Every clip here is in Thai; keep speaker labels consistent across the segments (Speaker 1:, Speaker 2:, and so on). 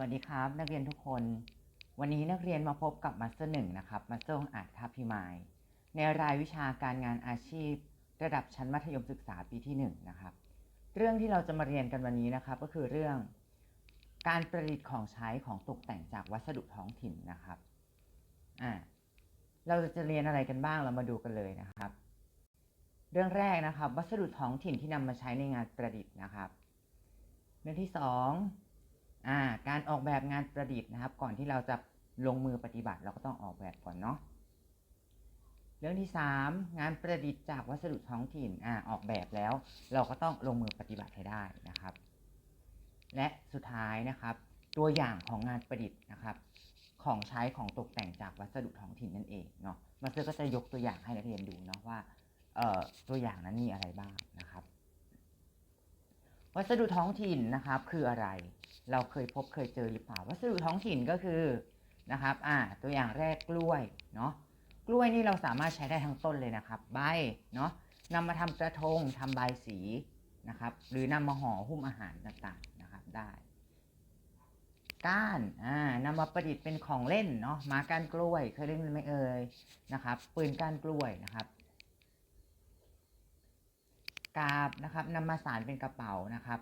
Speaker 1: วัสดีครับ นักเรียนทุกคน วันนี้นักเรียนมาพบกับมาสเตอร์หนึ่งนะครับมาสเตอร์องอาจทัพพิมายในรายวิชาการงานอาชีพ ระดับชั้นมัธยมศึกษาปีที่1นงนะครับ เรื่องที่เราจะมาเรียนกันวันนี้นะครับ ก็คือเรื่อง การประดิษฐ์ของใช้ของตกแต่งจากวัสดุท้องถิ่นนะครับอ่าเราจะเรียนอะไรกันบ้างเรามาดูกันเลยนะครับ เรื่องแรกนะครับ วัสดุท้องถิ่นที่นำมาใช้ในงานประดิษฐ์นะครับ เรื่องที่สอง การออกแบบงานประดิษฐ์นะครับ ก่อนที่เราจะลงมือปฏิบัติเราก็ต้องออกแบบก่อนเนาะเรื่องที่สามงานประดิษฐ์จากวัสดุท้องถิ่นอ่าออกแบบแล้ว เราก็ต้องลงมือปฏิบัติให้ได้นะครับ และสุดท้ายนะครับ ตัวอย่างของงานประดิษฐ์นะครับ ของใช้ของตกแต่งจากวัสดุท้องถิ่นนั่นเองเนาะมาสเตอร์ก็จะยกตัวอย่างให้นักเรียนดูเนาะว่าตัวอย่างนั้นมีอะไรบ้าง วัสดุท้องถิ่นนะครับคืออะไร เราเคยพบเคยเจอหรือเปล่า วัสดุท้องถิ่นก็คือนะครับอ่าตัวอย่างแรกกล้วยเนาะกล้วยนี่เราสามารถใช้ได้ทั้งต้นเลยนะครับ ใบเนาะนำมาทำกระทงทำใบสีนะครับ หรือนำมาห่อหุ้มอาหารต่างๆนะครับได้ ก้านอ่านำมาประดิษฐ์เป็นของเล่นเนาะหมาก้านกล้วยเคยเล่นไหมเอ่ยนะครับ ปืนก้านกล้วยนะครับ กาบนะครับนำมาสารเป็นกระเป๋านะครับ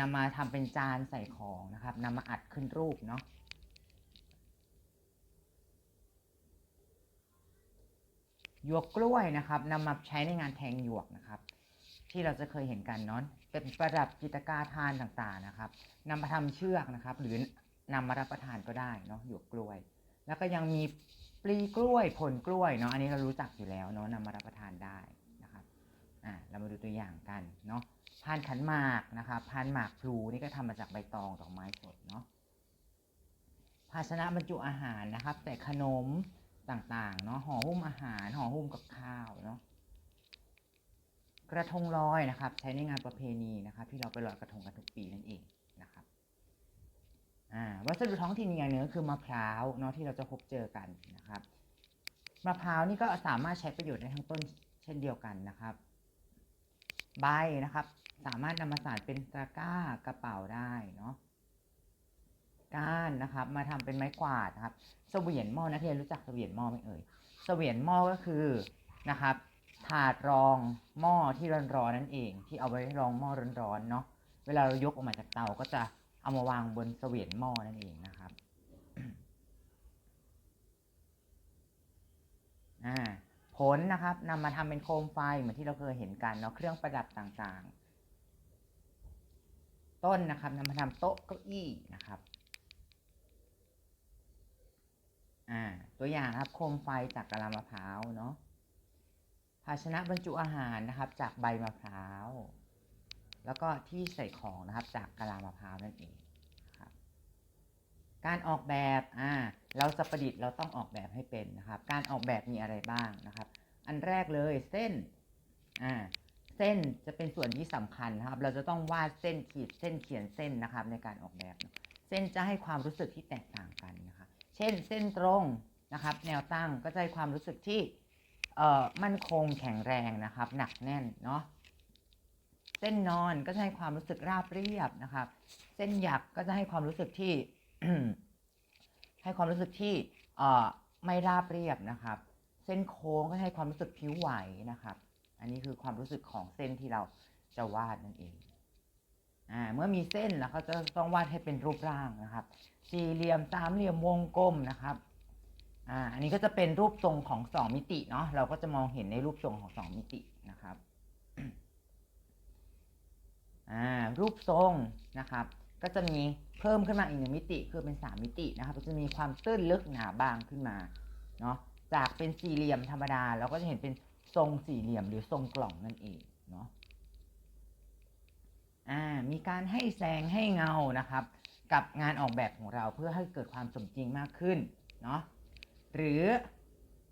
Speaker 1: นำมาทำเป็นจานใส่ของนะครับนำมาอัดขึ้นรูปเนาะหยวกกล้วยนะครับนำมาใช้ในงานแทงหยวกนะครับ ที่เราจะเคยเห็นกันเนาะเป็นประดับจิตรกาทานต่างๆนะครับนำมาทำเชือกนะครับ หรือนำมารับประทานก็ได้เนาะหยวกกล้วย แล้วก็ยังมีปลีกล้วยผลกล้วยเนาะอันนี้เรารู้จักอยู่แล้วเนาะนำมารับประทานได้ อ่าเรามาดูตัวอย่างกันเนาะพานขันหมากนะครับพานหมากพลูนี่ก็ทำมาจากใบตองดอกไม้สดเนาะภาชนะบรรจุอาหารนะครับแต่ขนมต่างๆเนาะห่อหุ้มอาหารห่อหุ้มกับข้าวเนาะกระทงลอยนะครับ ใช้ในงานประเพณีนะครับที่เราไปลอยกระทงกันทุกปีนั่นเองนะครับอ่าวัสดุท้องถิ่นอีกอย่างหนึ่งก็คือมะพร้าวเนาะที่เราจะพบเจอกันนะครับมะพร้าวนี่ก็สามารถใช้ประโยชน์ได้ทั้งต้นเช่นเดียวกันนะครับ ใบนะครับ สามารถนำมาสานเป็นตะกร้ากระเป๋าได้เนาะก้านนะครับ มาทำเป็นไม้กวาดนะครับเสวียนหม้อนักเรียนรู้จักเสวียนหม้อไหมเอ่ยเสวียนหม้อก็คือนะครับ ถาดรองหม้อที่ร้อนๆนั่นเอง ที่เอาไว้รองหม้อร้อนๆเนาะเวลาเรายกออกมาจากเตาก็จะเอามาวางบนเสวียนหม้อนั่นเองนะครับ อ่า ผลนะครับนำมาทำเป็นโคมไฟเหมือนที่เราเคยเห็นกันเนาะเครื่องประดับต่างๆ ต้นนะครับนำมาทำโต๊ะเก้าอี้นะครับอ่าตัวอย่างนะครับโคมไฟจากกะลามะพร้าวเนาะภาชนะบรรจุอาหารนะครับ จากใบมะพร้าว แล้วก็ที่ใส่ของนะครับจากกะลามะพร้าวนั่นเอง การออกแบบอ่าเราจะประดิษฐ์เราต้องออกแบบให้เป็นนะครับ การออกแบบมีอะไรบ้างนะครับ อันแรกเลยเส้นอ่าเส้นจะเป็นส่วนที่สำคัญนะครับ เราจะต้องวาดเส้นขีดเส้นเขียนเส้นนะครับในการออกแบบเนอะเส้นจะให้ความรู้สึกที่แตกต่างกันนะคะเช่นเส้นตรงนะครับ แนวตั้งก็จะให้ความรู้สึกที่เอ่อมั่นคงแข็งแรงนะครับ หนักแน่นเนาะเส้นนอนก็จะให้ความรู้สึกราบเรียบนะครับ เส้นหยักก็จะให้ความรู้สึกที่ ให้ความรู้สึกที่ไม่ราบเรียบนะครับ เส้นโค้งก็ให้ความรู้สึกผิวไหวนะครับ อันนี้คือความรู้สึกของเส้นที่เราจะวาดนั่นเองอ่าเมื่อมีเส้นแล้วเขาจะต้องวาดให้เป็นรูปร่างนะครับ สี่เหลี่ยมสามเหลี่ยมวงกลมนะครับอ่าอันนี้ก็จะเป็นรูปทรงของสองมิติเนาะเราก็จะมองเห็นในรูปทรงของสองมิตินะครับอ่ารูปทรงนะครับ ก็จะมี เพิ่มขึ้นมาอีกหนึ่งมิติคือเป็นสามมิตินะครับก็จะมีความตื้นลึกหนาบางขึ้นมาเนาะจากเป็นสี่เหลี่ยมธรรมดาเราก็จะเห็นเป็นทรงสี่เหลี่ยมหรือทรงกล่องนั่นเองเนาะอ่ามีการให้แสงให้เงานะครับ กับงานออกแบบของเราเพื่อให้เกิดความสมจริงมากขึ้นเนาะหรือ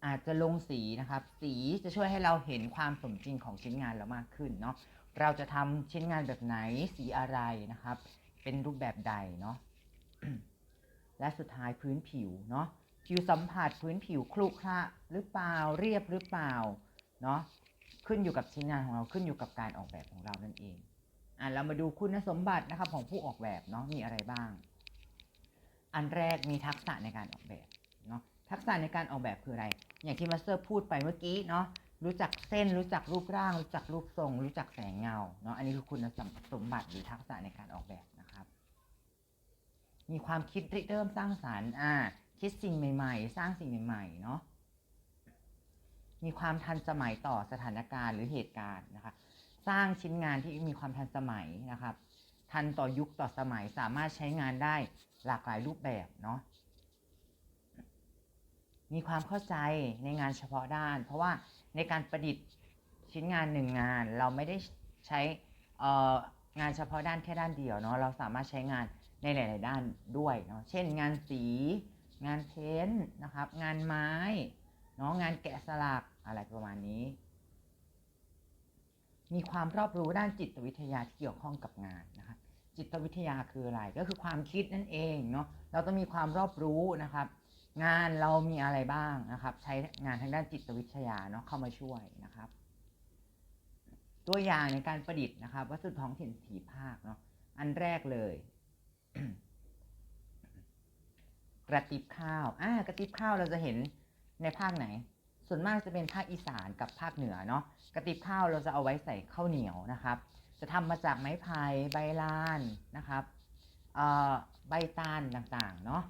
Speaker 1: อาจจะลงสีนะครับ สีจะช่วยให้เราเห็นความสมจริงของชิ้นงานเรามากขึ้นเนาะเราจะทำชิ้นงานแบบไหนสีอะไรนะครับ เป็นรูปแบบใดเนาะและสุดท้ายพื้นผิวเนาะผิวสัมผัสพื้นผิวคลุขระหรือเปล่าเรียบหรือเปล่าเนาะขึ้นอยู่กับชิ้นงานของเราขึ้นอยู่กับการออกแบบของเรานั่นเองอะเรามาดูคุณสมบัตินะครับของผู้ออกแบบเนาะมีอะไรบ้าง อันแรกมีทักษะในการออกแบบเนาะทักษะในการออกแบบคืออะไร อย่างที่มาสเตอร์พูดไปเมื่อกี้เนาะรู้จักเส้น รู้จักรูปร่าง รู้จักรูปทรง รู้จักแสงเงาเนาะอันนี้คือคุณสมบัติหรือทักษะในการออกแบบนะครับ มีความคิดริเริ่มสร้างสารรค์อ่าคิดสิ่งใหม่ ๆ สร้างสิ่งใหม่ ๆ เนาะมีความทันสมัยต่อสถานการณ์หรือเหตุการณ์นะคะ สร้างชิ้นงานที่มีความทันสมัยนะครับ ทันต่อยุคต่อสมัยสามารถใช้งานได้หลากหลายรูปแบบเนาะมีความเข้าใจในงานเฉพาะด้าน เพราะว่าในการประดิษฐ์ชิ้นงานหนึ่งงาน เราไม่ได้ใช้งานเฉพาะด้านแค่ด้านเดียวเนาะเราสามารถใช้งาน ในหลาย ๆ ด้านด้วยเนาะเช่นงานสี งานเพ้นท์นะครับ งานไม้เนาะงานแกะสลักอะไรประมาณนี้ มีความรอบรู้ด้านจิตวิทยาที่เกี่ยวข้องกับงานนะครับจิตวิทยาคืออะไรก็คือความคิดนั่นเองเนาะเราต้องมีความรอบรู้นะครับ งานเรามีอะไรบ้างนะครับ ใช้งานทางด้านจิตวิทยาเนาะเข้ามาช่วยนะครับ ตัวอย่างในการประดิษฐ์นะครับ วัสดุท้องถิ่นสีภาคเนาะอันแรกเลย กระติบข้าวอ่ากระติบข้าวเราจะเห็นในภาคไหน ส่วนมากจะเป็นภาคอีสานกับภาคเหนือเนาะ กระติบข้าวเราจะเอาไว้ใส่ข้าวเหนียวนะครับ จะทำมาจากไม้ไผ่ใบลานนะครับเอ่อใบตาลต่างๆ เนาะ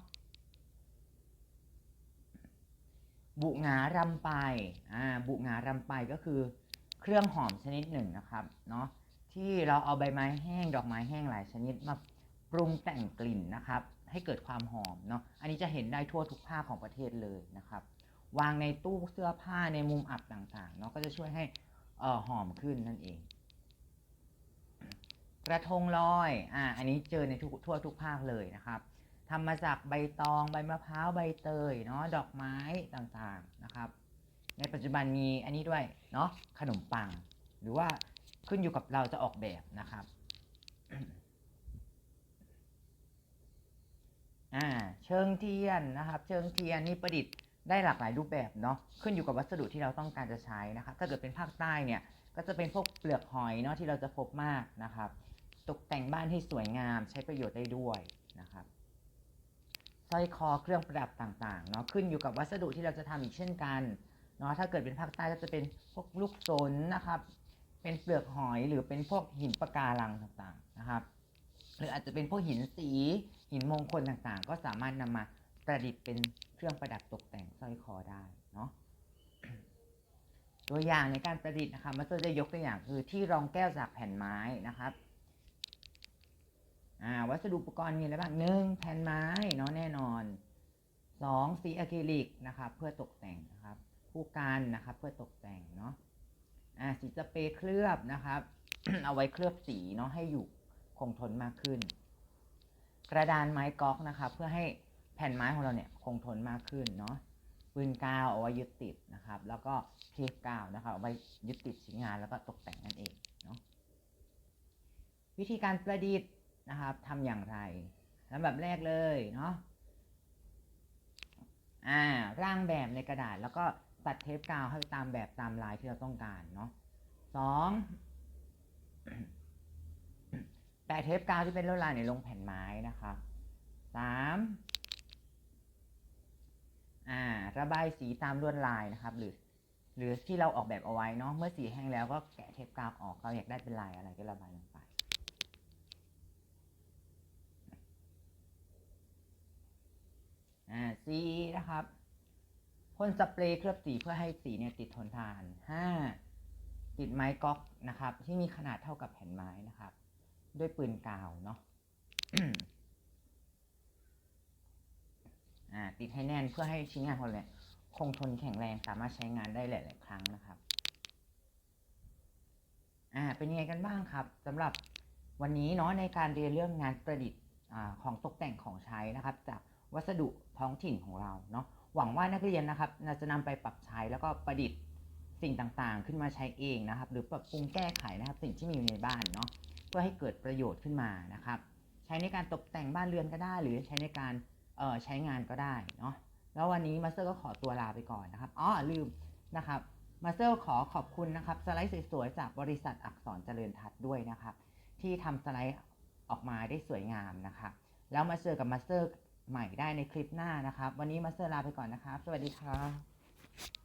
Speaker 1: บุงารำไปอ่าบุงารำไปก็คือเครื่องหอมชนิดหนึ่งนะครับ เนาะที่เราเอาใบไม้แห้งดอกไม้แห้งหลายชนิดมา ปรุงแต่งกลิ่นนะครับ ให้เกิดความหอมเนาะอันนี้จะเห็นได้ทั่วทุกภาคของประเทศเลยนะครับ วางในตู้เสื้อผ้าในมุมอับต่างๆเนาะก็จะช่วยให้อ่อหอมขึ้นนั่นเอง กระทงลอยอ่าอันนี้เจอในทุกทั่วทุกภาคเลยนะครับทำมาจากใบตองใบมะพร้าวใบเตยเนาะดอกไม้ต่างๆนะครับ ในปัจจุบันมีอันนี้ด้วยเนาะขนมปัง หรือว่าขึ้นอยู่กับเราจะออกแบบนะครับ อ่าเชิงเทียนนะครับ เชิงเทียนนี่ประดิษฐ์ได้หลากหลายรูปแบบเนาะขึ้นอยู่กับวัสดุที่เราต้องการจะใช้นะครับถ้าเกิดเป็นภาคใต้เนี่ยก็จะเป็นพวกเปลือกหอยเนาะที่เราจะพบมากนะครับ ตกแต่งบ้านให้สวยงามใช้ประโยชน์ได้ด้วยนะครับสร้อยคอเครื่องประดับต่างๆเนาะขึ้นอยู่กับวัสดุที่เราจะทำอีกเช่นกันเนาะถ้าเกิดเป็นภาคใต้ก็จะเป็นพวกลูกสนนะครับ เป็นเปลือกหอยหรือเป็นพวกหินปะการังต่างๆนะครับ หรืออาจจะเป็นพวกหินสีหินมงคลต่างๆ ก็สามารถนำมาประดิษฐ์เป็นเครื่องประดับตกแต่งสร้อยคอได้เนาะตัวอย่างในการประดิษฐ์นะคะมาสเตอร์จะยกตัวอย่างคือที่รองแก้วจากแผ่นไม้นะครับวัสดุอุปกรณ์มีอะไรบ้างหนึ่งแผ่นไม้เนาะแน่นอนสองสีอะคริลิกนะครับเพื่อตกแต่งนะครับผู้กันนะครับเพื่อตกแต่งเนาะอ่าสีสเปรย์เคลือบนะครับ เอาไว้เคลือบสีเนาะให้อยู่ คงทนมากขึ้น กระดานไม้ก๊อกนะครับเพื่อให้แผ่นไม้ของเราเนี่ยคงทนมากขึ้นเนาะปืนกาวเอาไว้ยึดติดนะครับ แล้วก็เทปกาวนะครับเอาไว้ยึดติดชิ้นงานแล้วก็ตกแต่งนั่นเองเนาะวิธีการประดิษฐ์นะครับทำอย่างไรลำดับแรกเลยเนาะอ่าร่างแบบในกระดาษแล้วก็ตัดเทปกาวให้ตามแบบตามลายที่เราต้องการเนาะสอง แปะเทปกาวที่เป็นลวดลายในลงแผ่นไม้นะครับสามอ่า ระบายสีตามลวดลายนะครับ หรือหรือที่เราออกแบบเอาไว้เนาะเมื่อสีแห้งแล้วก็แกะเทปกาวออกเราอยากได้เป็นลายอะไรก็ระบายลงไป อ่าสีนะครับพ่นสเปรย์เคลือบสีเพื่อให้สีเนี่ยติดทนทานห้าติดไม้ก๊อกนะครับ ที่มีขนาดเท่ากับแผ่นไม้นะครับ ด้วยปืนกาวเนาะอ่าติดให้แน่นเพื่อให้ชิ้นงานของเราเนี่ยคงทนแข็งแรงสามารถใช้งานได้หลาย ๆ ครั้งนะครับ อ่า เป็นยังไงกันบ้างครับสำหรับวันนี้เนาะในการเรียนเรื่องงานประดิษฐ์อาของตกแต่งของใช้นะครับ จากวัสดุท้องถิ่นของเราเนาะหวังว่านักเรียนนะครับจะนำไปปรับใช้แล้วก็ประดิษฐ์สิ่งต่างๆ ขึ้นมาใช้เองนะครับ หรือปรับปรุงแก้ไขนะครับ สิ่งที่มีอยู่ในบ้านเนาะ พื่อให้เกิดประโยชน์ขึ้นมานะครับ ใช้ในการตกแต่งบ้านเรือนก็ได้ หรือใช้ในการเใช้งานก็ได้เนาะแล้ววันนี้มาสเตอร์ก็ขอตัวลาไปก่อนนะครับอ๋อลืมนะครับมาสเตอร์ขอขอบคุณนะครับสไลด์สวยๆจากบริษัทอักษรเจริญทัศน์ด้วยนะครับ ที่ทำสไลด์ออกมาได้สวยงามนะครับ แล้วมาเจอกับมาสเตอร์ใหม่ได้ในคลิปหน้านะครับ วันนี้มาสเตอร์ลาไปก่อนนะครับ สวัสดีครับ